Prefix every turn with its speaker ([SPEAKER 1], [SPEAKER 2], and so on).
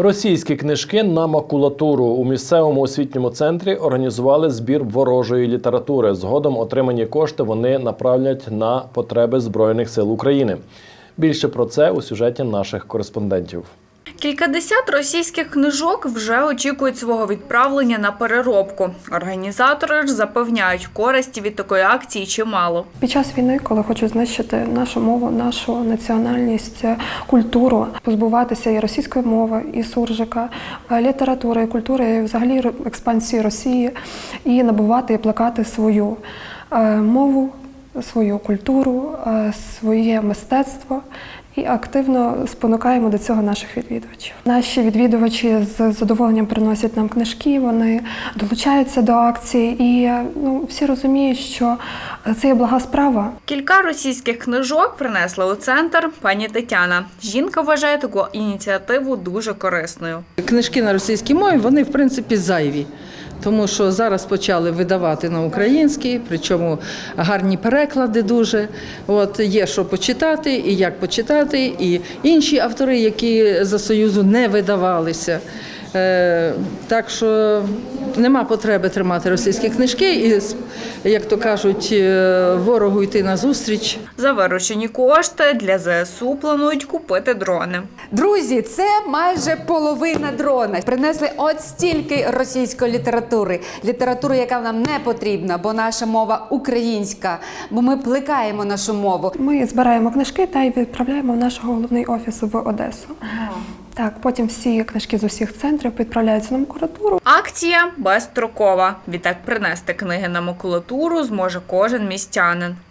[SPEAKER 1] Російські книжки на макулатуру у місцевому освітньому центрі організували збір ворожої літератури. Згодом отримані кошти вони направлять на потреби Збройних сил України. Більше про це у сюжеті наших кореспондентів.
[SPEAKER 2] Кількадесят російських книжок вже очікують свого відправлення на переробку. Організатори ж запевняють, користі від такої акції чимало.
[SPEAKER 3] Під час війни, коли хочуть знищити нашу мову, нашу національність, е, культуру, позбуватися і російської мови, і суржика, е, літератури, і культури, і взагалі експансії Росії, і набувати і плекати свою е, мову, свою культуру, е, своє мистецтво. І активно спонукаємо до цього наших відвідувачів. Наші відвідувачі з задоволенням приносять нам книжки, вони долучаються до акції, і ну, всі розуміють, що це є блага справа.
[SPEAKER 2] Кілька російських книжок принесла у центр пані Тетяна. Жінка вважає таку ініціативу дуже корисною.
[SPEAKER 4] Книжки на російській мові вони в принципі зайві. Тому що зараз почали видавати на українській, причому гарні переклади дуже. От є що почитати, і як почитати, і інші автори, які за союзу не видавалися. Е, так що нема потреби тримати російські книжки, і як то кажуть, е, ворогу йти на зустріч.
[SPEAKER 2] За виручені кошти для ЗСУ планують купити дрони.
[SPEAKER 5] Друзі, це майже половина дрона. Принесли от стільки російської літератури, літератури, яка нам не потрібна, бо наша мова українська, бо ми плекаємо нашу мову.
[SPEAKER 3] Ми збираємо книжки та й відправляємо в наш головний офіс в Одесу. Так, потім всі книжки з усіх центрів відправляються на макулатуру.
[SPEAKER 2] Акція безстрокова. Відтак принести книги на макулатуру зможе кожен містянин.